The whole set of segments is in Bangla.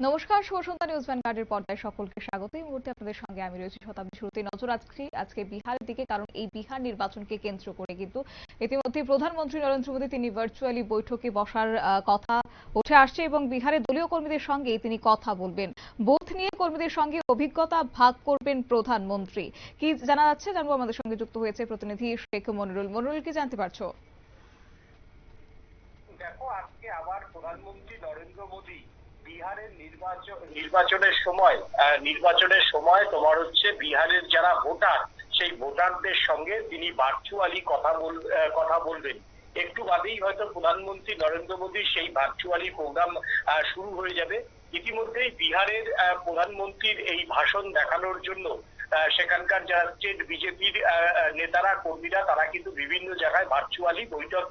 নমস্কার সন্ধ্যা নিউজ ভ্যানগার্ডের পর্দায় সকলকে স্বাগত। এই মুহূর্তে আপনাদের সঙ্গে আমি রয়েছি শতাব্দী শুরুতে নজর রাখছি আজকে বিহারের দিকে, কারণ এই বিহার নির্বাচনকে কেন্দ্র করে কিন্তু ইতিমধ্যে প্রধানমন্ত্রী নরেন্দ্র মোদী তিনি ভার্চুয়ালি বৈঠকে বসার কথা উঠে আসছে এবং বিহারের দলীয় কর্মীদের সঙ্গে তিনি কথা বলবেন। বুথ নিয়ে কর্মীদের সঙ্গে অভিজ্ঞতা ভাগ করবেন প্রধানমন্ত্রী। কি জানা যাচ্ছে? জানব আমাদের সঙ্গে যুক্ত হয়েছে প্রতিনিধি শেখ মনিরুল। মনিরুল, কি জানতে পারছ? দেখো, আজকে আবার প্রধানমন্ত্রী নরেন্দ্র মোদী বিহারের নির্বাচন, নির্বাচনের সময় নির্বাচনের সময় তোমার হচ্ছে বিহারের যারা ভোটার, সেই ভোটারদের সঙ্গে তিনি ভার্চুয়ালি কথা বল কথা বলবেন। একটু বাদেই হয়তো প্রধানমন্ত্রী নরেন্দ্র মোদীর সেই ভার্চুয়ালি প্রোগ্রাম শুরু হয়ে যাবে। ইতিমধ্যেই বিহারের প্রধানমন্ত্রীর এই ভাষণ দেখানোর জন্য সেখানকার যারা স্টেট বিজেপির নেতারা, কর্মীরা, তারা কিন্তু বিভিন্ন জায়গায় ভার্চুয়ালি বৈঠক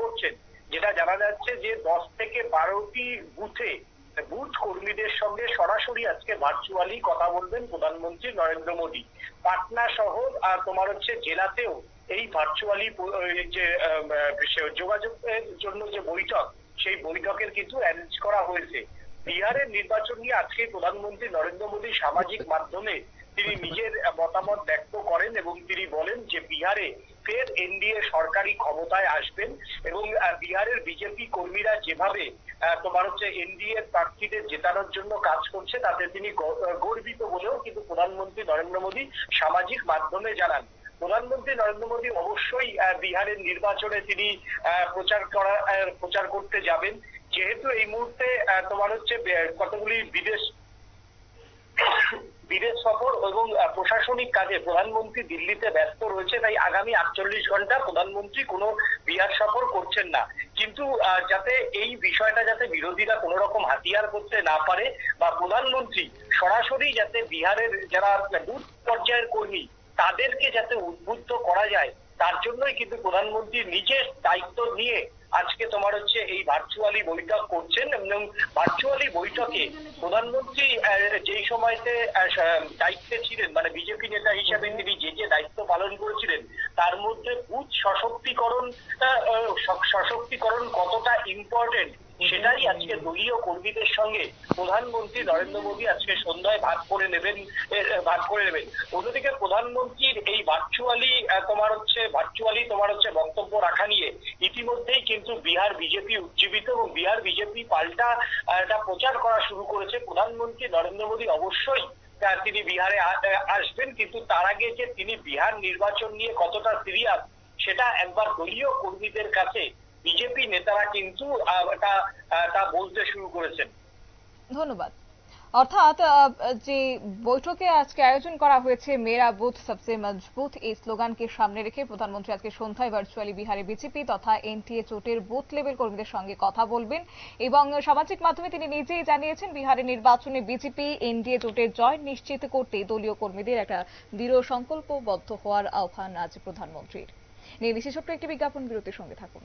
করছেন। যেটা জানা যাচ্ছে যে দশ থেকে বারোটি বুথে বুথ কর্মীদের সঙ্গে সরাসরি আজকে ভার্চুয়ালি কথা বলবেন প্রধানমন্ত্রী নরেন্দ্র মোদী। পাটনা সহ আহ, তোমার হচ্ছে জেলাতেও এই ভার্চুয়ালি যে যোগাযোগের জন্য যে বৈঠক সেই বৈঠকের কিন্তু অ্যারেঞ্জ করা হয়েছে। বিহারের নির্বাচন নিয়ে আজকে প্রধানমন্ত্রী নরেন্দ্র মোদী সামাজিক মাধ্যমে তিনি নিজের মতামত ব্যক্ত করেন এবং তিনি বলেন যে বিহারে ফের এনডিএ সরকারি ক্ষমতায় আসবেন এবং বিহারের বিজেপি কর্মীরা যেভাবে তোমার হচ্ছে এনডিএ প্রার্থীদের জেতানোর জন্য কাজ করছে, তাতে তিনি গর্বিত বলেও কিন্তু প্রধানমন্ত্রী নরেন্দ্র মোদী সামাজিক মাধ্যমে জানান। প্রধানমন্ত্রী নরেন্দ্র মোদী অবশ্যই বিহারের নির্বাচনে তিনি প্রচার করা প্রচার করতে যাবেন। যেহেতু এই মুহূর্তে তোমার হচ্ছে কতগুলি বিদেশ বিদেশ সফর এবং প্রশাসনিক কাজে প্রধানমন্ত্রী দিল্লিতে ব্যস্ত রয়েছে, তাই আগামী আটচল্লিশ ঘণ্টা প্রধানমন্ত্রী কোনো বিহার সফর করছেন না। কিন্তু যাতে এই বিষয়টা যাতে বিরোধীরা কোনো রকম হাতিয়ার করতে না পারে বা প্রধানমন্ত্রী সরাসরি যাতে বিহারের যারা বুথ পর্যায়ের কর্মী, তাদেরকে যাতে উদ্বুদ্ধ করা যায় তার জন্যই কিন্তু প্রধানমন্ত্রী নিজের দায়িত্ব নিয়ে আজকে তোমার হচ্ছে এই ভার্চুয়ালি বৈঠক করছেন এবং ভার্চুয়ালি বৈঠকে প্রধানমন্ত্রী যেই সময়তে দায়িত্বে ছিলেন মানে বিজেপি নেতা হিসেবে তিনি যে যে দায়িত্ব পালন করেছিলেন, তার মধ্যে বুথ সশক্তিকরণ সশক্তিকরণ কতটা ইম্পর্টেন্ট সেটাই আজকে দলীয় কর্মীদের সঙ্গে প্রধানমন্ত্রী নরেন্দ্র মোদী আজকে সন্ধ্যায় ভাগ করে নেবেন ভাগ করে নেবেন। অন্যদিকে প্রধানমন্ত্রীর এই ভার্চুয়ালি তোমার হচ্ছে ভার্চুয়ালি তোমার হচ্ছে বক্তব্য রাখা নিয়ে ইতিমধ্যেই কিন্তু বিহার বিজেপি উজ্জীবিত এবং বিহার বিজেপি পাল্টা এটা প্রচার করা শুরু করেছে। প্রধানমন্ত্রী নরেন্দ্র মোদী অবশ্যই তিনি বিহারে আসবেন, কিন্তু তার আগে যে তিনি বিহার নির্বাচন নিয়ে কতটা সিরিয়াস সেটা একবার দলীয় কর্মীদের কাছে নেতারা কিন্তু তা বলতে শুরু করেছেন। ধন্যবাদ। অর্থাৎ যে বৈঠকে আজকে আয়োজন করা হয়েছে মেরা বুথ সবসে মজবুত এই স্লোগানকে সামনে রেখে প্রধানমন্ত্রী আজকে সন্ধ্যায় ভার্চুয়ালি বিহারে বিজেপি তথা এনটিএ চোটের বুথ লেভেল কর্মীদের সঙ্গে কথা বলবেন। এবং সামাজিক মাধ্যমে তিনি নিজেই জানিয়েছেন বিহারের নির্বাচনে বিজেপি, এনডিএ জোটের জয় নিশ্চিত করতে দলীয় কর্মীদের একটা দৃঢ় সংকল্পবদ্ধ হওয়ার আহ্বান আজ প্রধানমন্ত্রীর। নিচ্ছি একটি বিজ্ঞাপন বিরতির সঙ্গে থাকুন।